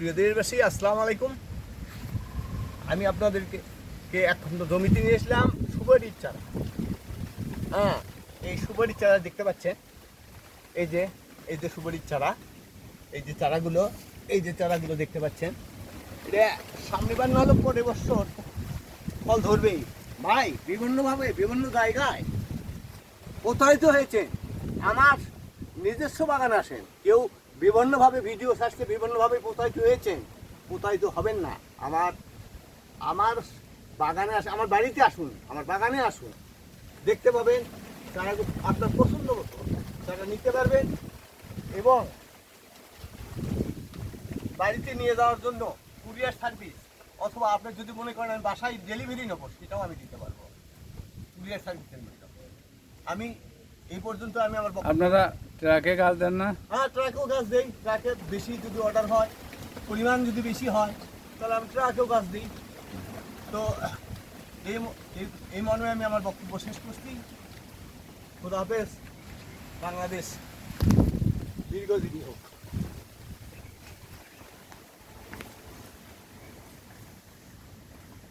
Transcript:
প্রিয় দেশবাসী, আসসালামু আলাইকুম। আমি আপনাদেরকে কে এক খন্ড জমিতে নিয়ে এসলাম, সুপারির চারা। হ্যাঁ এই সুপারির চারা দেখতে পাচ্ছেন? এই যে এই যে সুপারির চারা, এই যে চারাগুলো, এই যে চারাগুলো দেখতে পাচ্ছেন? এটা সামনেবার না হলো পরের বছর ফল ধরবেই। ভাই, বিভিন্নভাবে, বিভিন্ন জায়গায়। প্রতারিত হয়েছে আমার নিজস্ব বাগান আসেন কেউ বিভিন্নভাবে ভিডিও সার্চে বিভিন্নভাবে প্রতারিত হয়েছেন। প্রতারিত হবেন না। আমার আমার বাগানে আসুন আমার বাড়িতে আসুন, আমার বাগানে আসুন। দেখতে পাবেন তারা আপনার পছন্দ মতো তারা নিতে পারবেন এবং বাড়িতে নিয়ে যাওয়ার জন্য কুরিয়ার সার্ভিস অথবা আপনি যদি মনে করেন আমি বাসায় ডেলিভারি নেব, সেটাও আমি দিতে পারব। কুরিয়ার সার্ভিসের মাধ্যমে। আমি এই পর্যন্ত আমি আমার আপনারা ট্রাকে গাছ দেন না? হ্যাঁ ট্রাকেও গাছ দেই। ট্রাকে বেশি যদি অর্ডার হয়, পরিমাণ যদি বেশি হয়, তাহলে আমি ট্রাকেও গাছ দিই। তো এই, এই- মর্মে আমি আমার বক্তব্য শেষ করছি। খোদা হাফেজ। বাংলাদেশ দীর্ঘদিনই হোক।